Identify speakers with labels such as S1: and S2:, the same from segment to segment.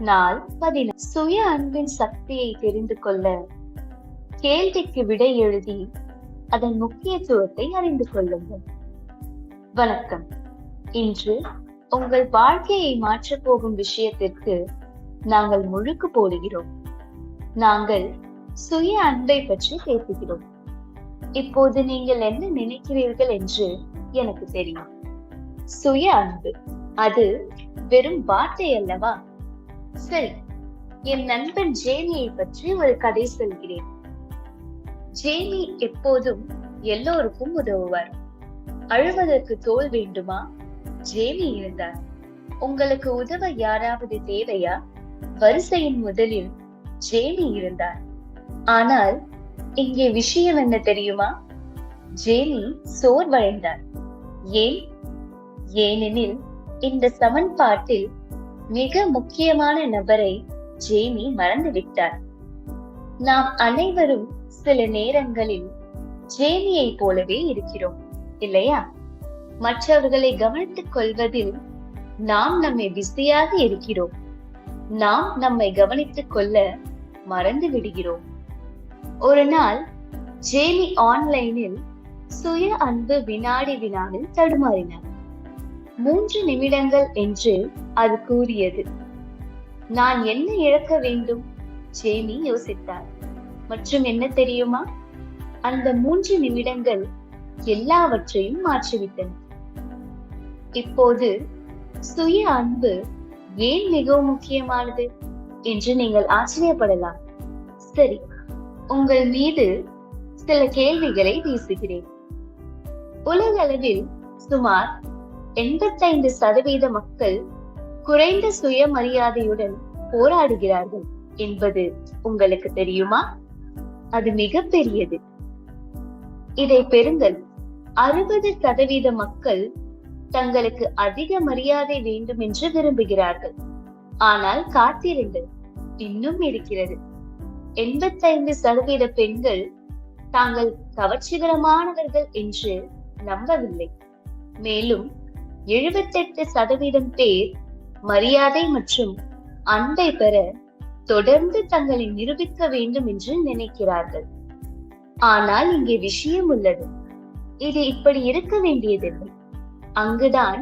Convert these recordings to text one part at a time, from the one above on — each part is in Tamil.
S1: நாள் பதின சுய அன்பின் சக்தியை தெரிந்து கொள்ள கேள்விக்கு விடை எழுதி அதன் முக்கியத்துவத்தை அறிந்து கொள்ளுங்கள். வணக்கம். இன்று உங்கள் வாழ்க்கையை மாற்றப் போகும் விஷயத்திற்கு நாங்கள் முழுக்கு போடுகிறோம். நாங்கள் சுய அன்பை பற்றி பேசுகிறோம். இப்போது நீங்கள் என்ன நினைக்கிறீர்கள் என்று எனக்கு தெரியும். சுய அன்பு அது வெறும் வார்த்தை அல்லவா? சரி என் நண்பன் ஜேமியை பற்றி ஒரு கதை சொல்கிறேன். ஜேமி எப்போதும் எல்லோருக்கும் உதவுவார். அழுவதற்கு தோல் வேண்டுமா? ஜேமி இருந்தார். உங்களுக்கு உதவ யாராவது தேவையா? வரிசையின் முதலில் ஜேமி இருந்தார். ஆனால் இங்கே விஷயம் என்ன தெரியுமா? ஜேமி சோர்வடைந்தார். ஏன்? ஏனெனில் இந்த சமன்பாட்டில் மிக முக்கியமான நபரை ஜேமி மறந்துவிட்டார். நாம் அனைவரும் சில நேரங்களில் ஜேமியை போலவே இருக்கிறோம் இல்லையா? மற்றவர்களை கவனித்துக் கொள்வதில் நாம் நம்மை பிஸியாக இருக்கிறோம். நாம் நம்மை கவனித்துக் கொள்ள மறந்து விடுகிறோம். ஒரு நாள் ஜேமி ஆன்லைனில் சுய அன்பு வினாடி வினாவில் தடுமாறினார். மூன்று நிமிடங்கள் என்று அது கூறியது. நான் என்ன இழக்க வேண்டும்? ஜேமி யோசித்தார். மற்றும் என்ன தெரியுமா? அந்த மூன்று நிமிடங்கள் எல்லாவற்றையும் மாற்றிவிட்டன. இப்போது சுய அன்பு ஏன் மிகவும் முக்கியமானது? என்று நீங்கள் ஆச்சரியப்படலாம். சரி உங்கள் மீது சில கேள்விகளை வீசுகிறேன். உலகளவில் சுமார் எண்பத்தைந்து சதவீத மக்கள் குறைந்த சுயமரியாதையுடன் போராடுகிறார்கள் என்பது உங்களுக்கு தெரியுமா? அது மிகப்பெரியது. இதை பெறுங்கள். அறுபது சதவீத மக்கள் தங்களுக்கு அதிக மரியாதை வேண்டும் என்று விரும்புகிறார்கள். ஆனால் காத்திருங்கள் இன்னும் இருக்கிறது. எண்பத்தைந்து சதவீத பெண்கள் தாங்கள் கவர்ச்சிகரமானவர்கள் என்று நம்பவில்லை. மேலும் எழுபத்தெட்டு சதவீதம் பேர் மரியாதை மற்றும் அன்பை பெற தொடர்ந்து தங்களை நிரூபிக்க வேண்டும் என்று நினைக்கிறார்கள். ஆனால் இங்கே விஷயம் உள்ளது. இது இப்படி இருக்க வேண்டியதில்லை. அங்குதான்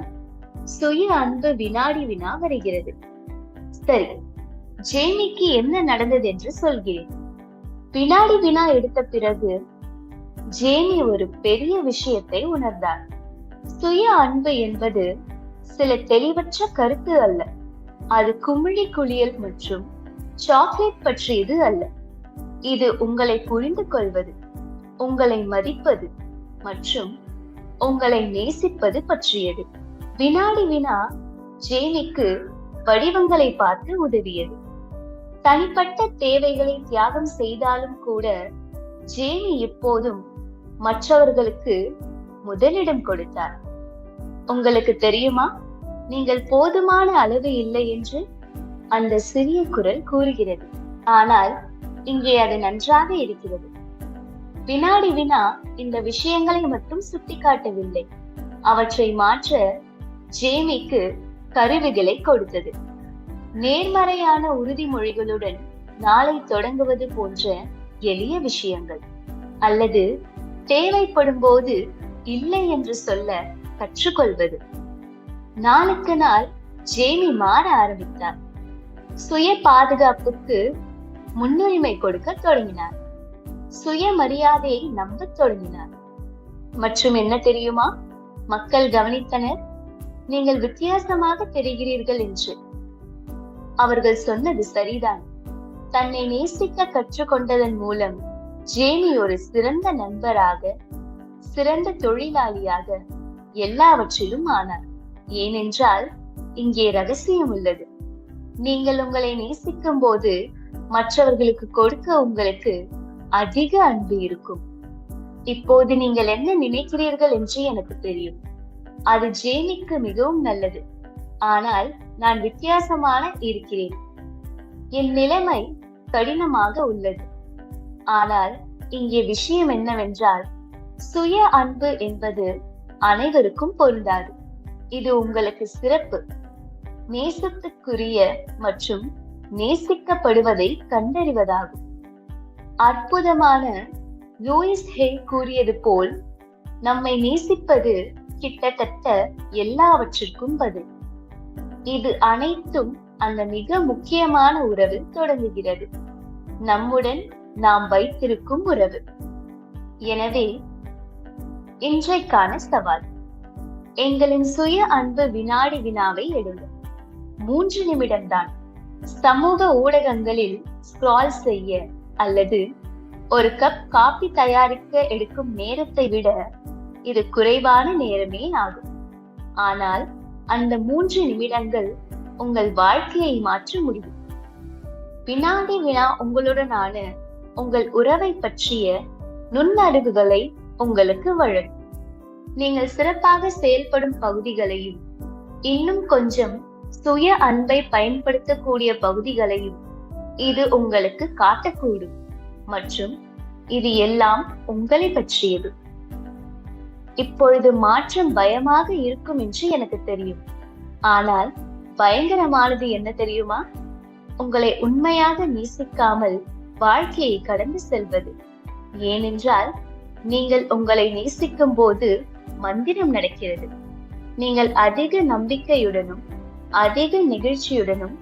S1: சுய அன்பு வினாடி வினா வருகிறது. சரி ஜேமிக்கு என்ன நடந்தது என்று சொல்கிறேன். வினாடி வினா எடுத்த பிறகு ஜேமி ஒரு பெரிய விஷயத்தை உணர்ந்தார் சுய அன்பு என்பது சில தெளிவற்ற கருத்து அல்ல. அது குமிழி குளியல் மற்றும் சாக்லேட் பற்றியது அல்ல. இது உங்களை புரிந்து கொள்வது உங்களை மதிப்பது மற்றும் உங்களை நேசிப்பது பற்றியது. வினாடி வினா ஜேமிக்கு வடிவங்களை பார்த்து உதவியது. தனிப்பட்ட தேவைகளை தியாகம் செய்தாலும் கூட ஜேமி எப்போதும் மற்றவர்களுக்கு முதலிடம் கொடுத்தார். உங்களுக்கு தெரியுமா? நீங்கள் போதுமான அளவு இல்லை என்று அந்த சிறிய குரல் கூறுகிறது. ஆனால் இங்கே அது நன்றாக இருக்கிறது. வினாடி வினா இந்த விஷயங்களை மட்டும் சுட்டிக்காட்டவில்லை. அவற்றை மாற்ற ஜேமிக்கு கருவிகளை கொடுத்தது. நேர்மறையான உறுதிமொழிகளுடன் நாளை தொடங்குவது போன்ற எளிய விஷயங்கள். அல்லது தேவைப்படும் போது இல்லை என்று சொல்ல கற்றுக்கொள்வது. நாளுக்கு நாள் ஜேமி மாற ஆரம்பித்தார். சுய பாதுகாப்புக்கு முன்னுரிமை கொடுக்க தொடங்கினார். சுய மரியாதையை நம்ப தொடங்கினார். மற்றும் என்ன தெரியுமா? மக்கள் கவனித்தனர் நீங்கள் வித்தியாசமாக தெரிகிறீர்கள் என்று. அவர்கள் சொன்னது சரிதான். தன்னை நேசிக்க கற்றுக்கொண்டதன் மூலம் ஜேமி ஒரு சிறந்த நண்பராக சிறந்த தொழிலாளியாக எல்லாவற்றிலும் ஆனார். ஏனென்றால் இங்கே ரகசியம் உள்ளது. நீங்கள் உங்களை நேசிக்கும் போது மற்றவர்களுக்கு கொடுக்க உங்களுக்கு அதிக அன்பு இருக்கும். இப்போது நீங்கள் என்ன நினைக்கிறீர்கள் என்று எனக்கு தெரியும். அது ஜேமிக்கு மிகவும் நல்லது. ஆனால் நான் வித்தியாசமான இருக்கிறேன். என் நிலைமை கடினமாக உள்ளது. ஆனால் இங்கே விஷயம் என்னவென்றால் சுய அன்பு என்பது அனைவருக்கும் பொருந்தாது. இது உங்களுக்கு சிறப்பு. நேசத்துக்குரிய மற்றும் நேசிக்கப்படுவதை கண்டறிவதாகும். அற்புதமான லூயிஸ் ஹே கூறியது போல் நம்மை நேசிப்பது கிட்டத்தட்ட எல்லாவற்றிற்கும் பதில். இது அனைத்தும் அந்த மிக முக்கியமான உறவில் தொடங்குகிறது. நம்முடன் நாம் வைத்திருக்கும் உறவு. எனவே இன்றைக்கான சவால். எங்களின் சுய அன்பு வினாடி வினாவை எழுதும் மூன்று நிமிடம்தான். சமூக ஊடகங்களில் ஸ்க்ரால் செய்ய அல்லது ஒரு கப் காபி தயாரிக்க எடுக்கும் நேரத்தை விட இது குறைவான நேரமே ஆகும். ஆனால் அந்த மூன்று நிமிடங்கள் உங்கள் வாழ்க்கையை மாற்ற முடியும். வினாடி வினா உங்களுடனான உங்கள் உறவை பற்றிய நுண்ணறிவுகளை உங்களுக்கு வழங்கும். நீங்கள் சிறப்பாக செயல்படும் பகுதிகளையும் இன்னும் கொஞ்சம் சுய அன்பை பயன்படுத்தக்கூடிய பகுதிகளையும் இது உங்களுக்கு காட்டக்கூடும். மற்றும் இது எல்லாம் உங்களை பற்றியது. இப்பொழுது மாற்றம் பயமாக இருக்கும் என்று எனக்கு தெரியும். ஆனால் பயங்கரமானது என்ன தெரியுமா? உங்களை உண்மையாக நேசிக்காமல் வாழ்க்கையை கடந்து செல்வது. ஏனென்றால் நீங்கள் உங்களை நேசிக்கும் போது மந்திரம் நடக்கிறது. நீங்கள் அதிக நம்பிக்கையுடனும் அதிக நெகிழ்ச்சியுடனும்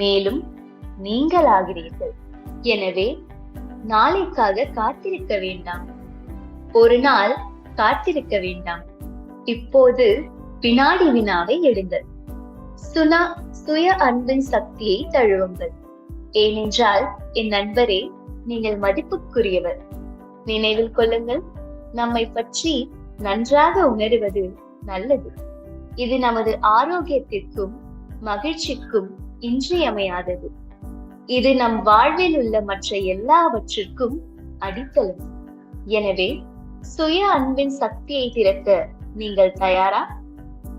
S1: மேலும் நீங்களாகிறீர்கள் எனவே நாளைக்காக காத்திருக்க வேண்டாம். ஒரு நாள் காத்திருக்க வேண்டாம். இப்போது வினாடி வினாவை எடுங்கள். சுனா சுய அன்பின் சக்தியை தழுவுங்கள். ஏனென்றால் என் நண்பரே நீங்கள் மதிப்புக்குரியவர். நினைவில் கொள்ளுங்கள். நம்மை பற்றி நன்றாக உணருவது நல்லது. இது நமது ஆரோக்கியத்திற்கும் மகிழ்ச்சிக்கும் இன்றியமையாதது. இது நம் வாழ்வில் உள்ள மற்ற எல்லாவற்றிற்கும் அடித்தளம். எனவே சுய அன்பின் சக்தியை திறக்க நீங்கள் தயாரா?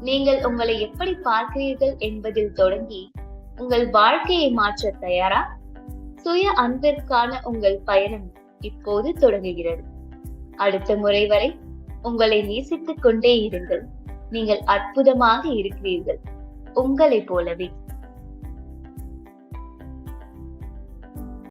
S1: நீங்கள் உங்களை எப்படி பார்க்கிறீர்கள் என்பதில் தொடங்கி உங்கள் வாழ்க்கையை மாற்ற தயாரா? சுய அன்பிற்கான உங்கள் பயணம் இப்போது தொடங்குகிறது. அடுத்த முறை வரை உங்களை நேசித்துக் கொண்டே இருங்கள். நீங்கள் அற்புதமாக இருக்கிறீர்கள். உங்களைப் போலவே.